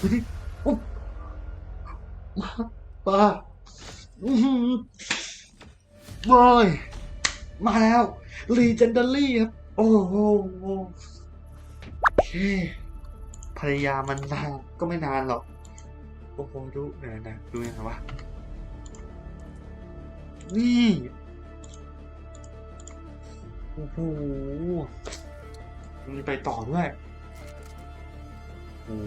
ดูดิโอ้มาปลาอื้อยมาแล้วลีเจนเดารี่ครับ โอ้โหโอเคพยายามันนานก็ไม่นานหรอก โอ้โหดูเดี๋ยนะดูยังไงวะ นี่ โอ้โหมีไปต่อด้วย โอ้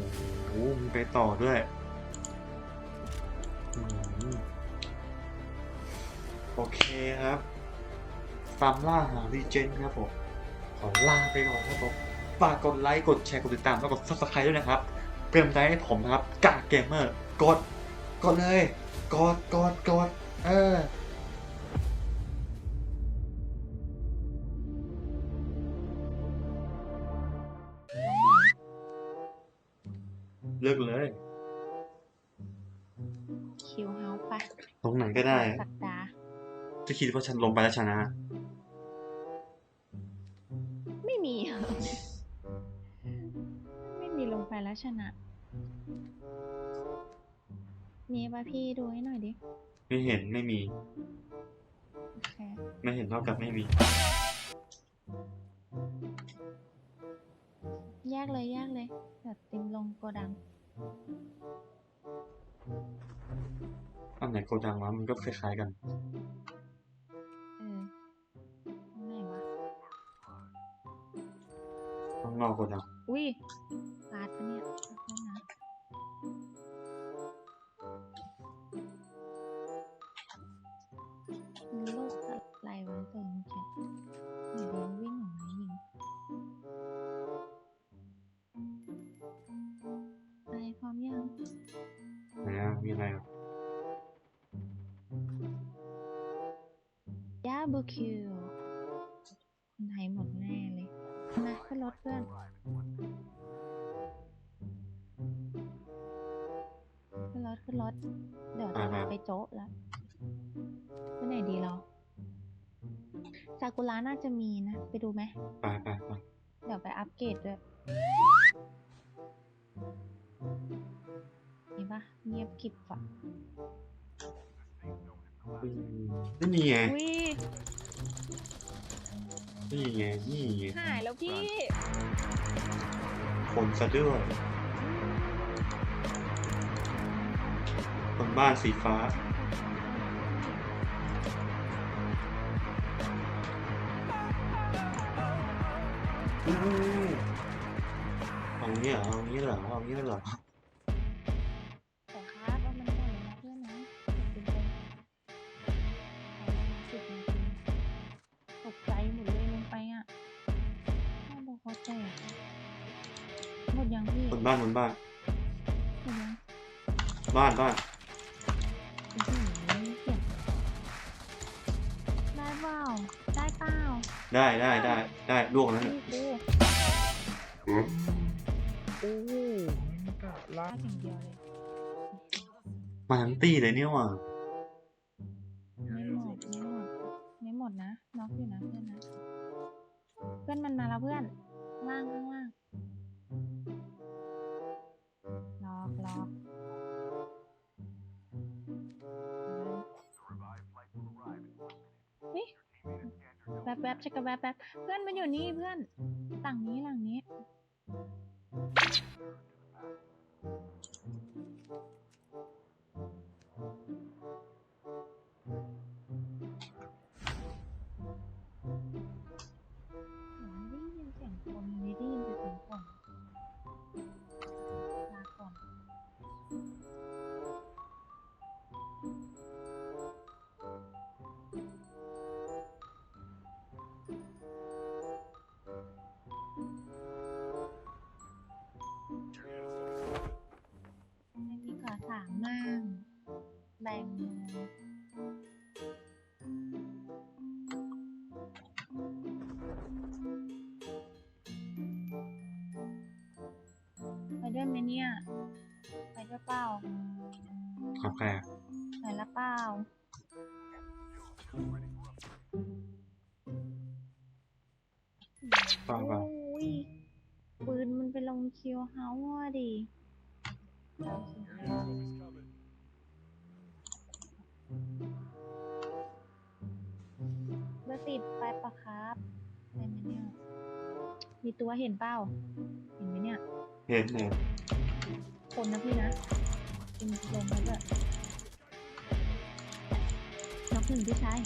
โหมีไปต่อด้วยอโอเคครับตามล่าหารีเจนครับผม ขอลาไปก่อนครับผม ฝากกดไลค์ กดแชร์ กดติดตาม แล้วกด subscribe ด้วยนะครับเป็นกำลังใจให้ผมนะครับ กาเกมเมอร์ กด กดเลย กด กด กด เออ เลิกเลย คิวเฮาส์ปะตรงไหนก็ได้ สักดาจะคิดว่าฉันลงไปแล้วชนะ ไม่มี ไม่มีลงไปแล้วชนะ มีป่ะพี่ดูให้หน่อยดิ ไม่เห็นไม่มี โอเค ไม่เห็นเท่ากับไม่มี แยกเลยแยกเลยเดี๋ยวติมลงโกดัง อันไหนโกดังวะมันก็คล้ายๆกัน เออตรงไหนวะ ข้างนอกโกดัง อุ้ย คิวคนไทยหมดแน่เลยมาขึ้นรถเพื่อนขึ้นรถขึ้นรถ เดี๋ยวจะพาไปโจ๊ะแล้วไปไหนดีเราซากุระน่าจะมีนะ ไปดูไหมไปไปไปเดี๋ยวไปอัปเกรดด้วยนี่ปะเงียบกริบอะอืม นี่ไง อุ้ยนี่ไง นี่ไง หายแล้วพี่ คนซะด้วยคนบ้านสีฟ้าอืมเอางี้เหรอเอางี้เหรอเอางี้เหรอ บนบ้านบนบ้านหมดยังบ้านบ้านอื้อหือเสียงได้เปล่าได้เปล่าได้ได้ได้ได้ลวกนั้นอู้น่ะกูโอ้โหมันกะได้ละอย่างเดียวเลยมาทั้งตีเลยเนี่ยว่ะไม่หมดไม่หมดไม่หมดนะน็อกอยู่นะเพื่อนนะ เพื่อนมันมาแล้วเพื่อนล่างข้างล่าง ล็อกนี่แวบแวบช็คกับแวบแวบเพื่อนมันอยู่นี่เพื่อนหลังนี้หลังนี้ ไปด้วยไหมเนี่ย ไปด้วยเปล่ากาแฟไปละเปล่าเปล่าเปล่าโอ้ยปืนมันไปลงคิวเฮาส์อะดิเบอร์สิบไปปะครับไปไหมเนี่ย มีตัวเห็นเปล่า เห็นไหมเนี่ย เห็นเห็นคนนะพี่นะเป็นลงไปด้วยน็อกหนึ่งพี่ชาย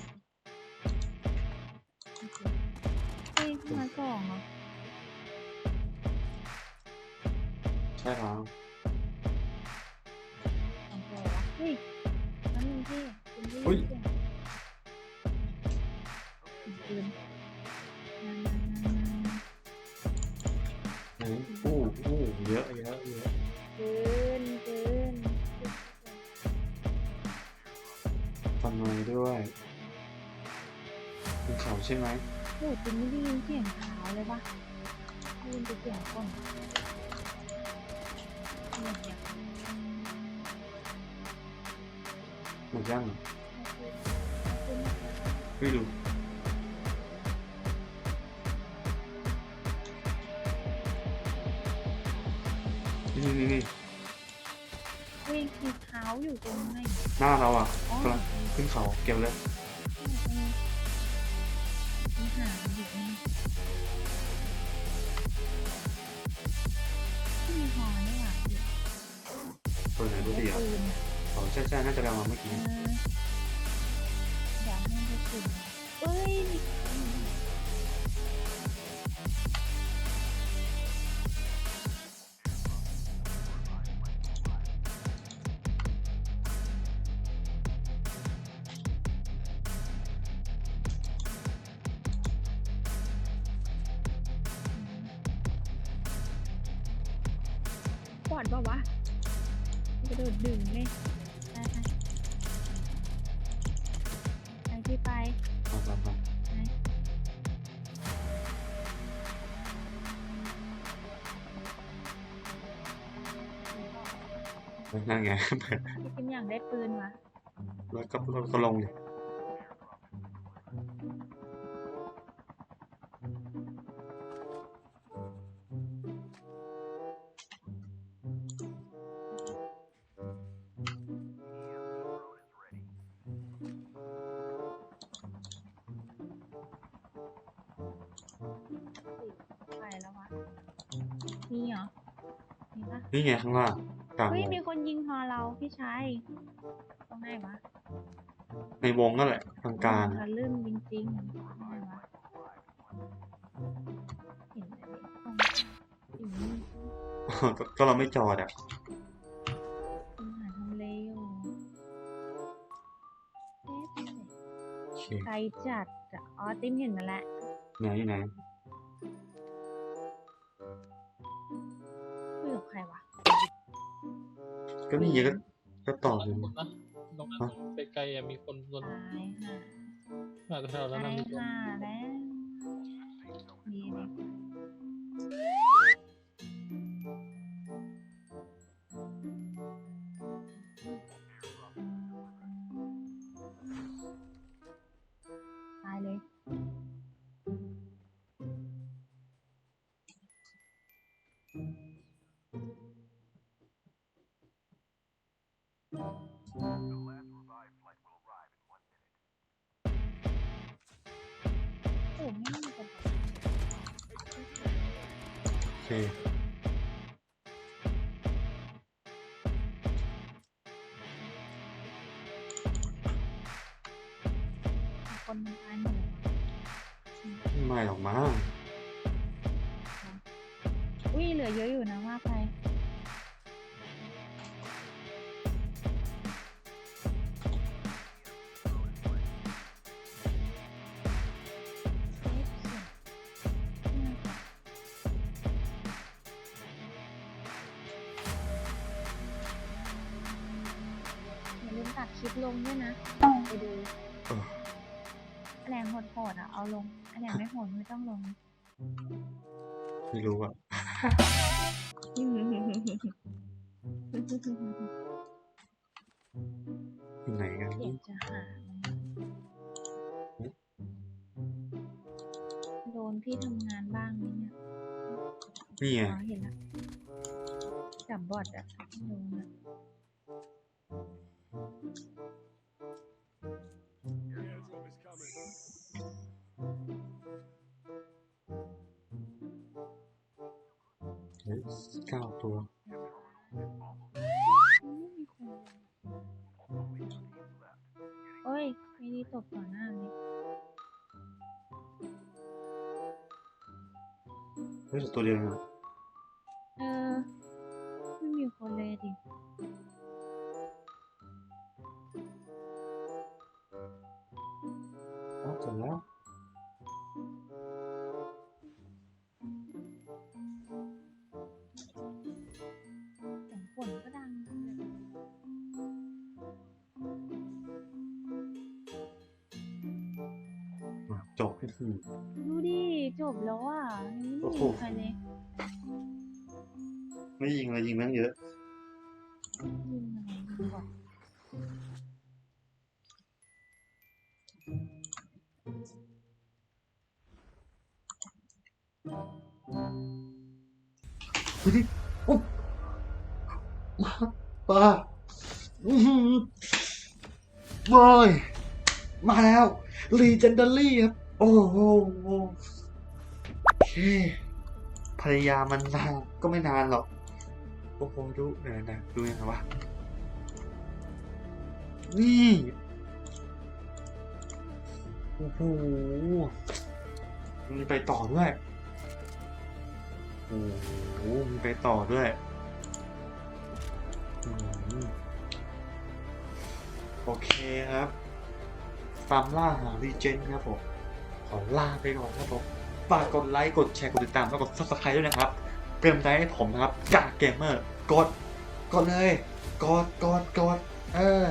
โอเคเฮ้ยมาสองเหรอใช่ครับสองตัวเหรอเฮ้ยน้ำหนึ่งพี่คุณพี่ อุ๊ยเสียโอ้โอ้เยอะเยอะเยอะปืนปืนทำไมด้วยเป็นเขาใช่ไหมโหจริงไม่ได้ยินเสียงเท้าเลยปะได้ยินแต่เสียงก้น หมดยังปืนไม่ดูนี่นี่นี่เฮ้ยมีเท้าอยู่ตรงไหนหน้าเราอะอ๋อกำลังขึ้นเขาเก็บเลยมีหางอยู่นี่ที่มีหอนี่หว่าพี่ตัวไหนดูดิอะปืนอะอ๋อ ใช่ใช่น่าจะกำลังเมื่อกี้อยากให้ด้ปืนเอ้ยมีปอดปะวะกระโดดดึงเลย พี่ไปไปไปไปนั่นไง พี่จินอย่างได้ปืนวะแล้วก็ก็ลงเลย มีเหรอ มีปะนี่ไงข้างล่างกลางเฮ้วยงมีคนยิงฮอเราพี่ชายตรงไหนวะในวงก็แหละกลางกลางทะลึ่งจริงๆตรงไหนวะเห็นไหมตรงอยู่นี่ก็ก็เราไม่จอดอะคุณหาทำเลอยู่เอ๊ะโอเคไกลจัดอะอ๋อติ้มเห็นมาแล้วไหนไหน คุยกับใครวะ ก็นี่ไงก็ก็ตอบอยู่นะตรงนั้นไกลๆอะมีคนคนตายห่าอาจจะแถวนั้นตานะยมีคนห่าแล้วดีเลย โอ้ไม่มีคนโอเค คนมันตายหมดเลยไม่หรอกมั้ง อุ้ยเหลือเยอะอยู่นะว่าไป ดคลิปลงด้วยนะไปดูเออแรงโหดๆอะเอาลงอันไหนไม่โหดไม่ต้องลง ไม่รู้อะอยู่ไหนกันอยากจะหาไหมโดนพี่ทำงานบ้างไหมเนี่ยนี่ไงอ๋อเห็นละแถวดับบอดอะลงอะ เก้าตัวไม่มีคนเลยโอ้ย ไม่ได้ตบต่อหน้าเลยเฮ้ยตัวเดียวนะ จบก็คือ ดูดิจบแล้วอะยังโอ้ไม่โหมีใครเลยไม่ยิงเลยยิงแม่งเยอะ ยิงอะไรยิงก่อนเฮ้ยโอ้มาปลาอือหือโอ้ยมาแล้ว Legendary ครับ โอ้โหโอเคภรรยามันนานก็ไม่นานหรอก โอ้โหดูเดี๋ยวนะดูยังไงวะ นี่ โอ้โหมีไปต่อด้วย โอ้โหมีไปต่อด้วยโอเคครับ ตามล่าหารีเจนครับผม ขอลาไปก่อนครับผมฝากกดไลค์กดแชร์กดติดตามแล้วกด subscribe ด้วยนะครับเติมใจให้ผมนะครับจากเกมเมอร์กดกดเลยกดกดกดเออ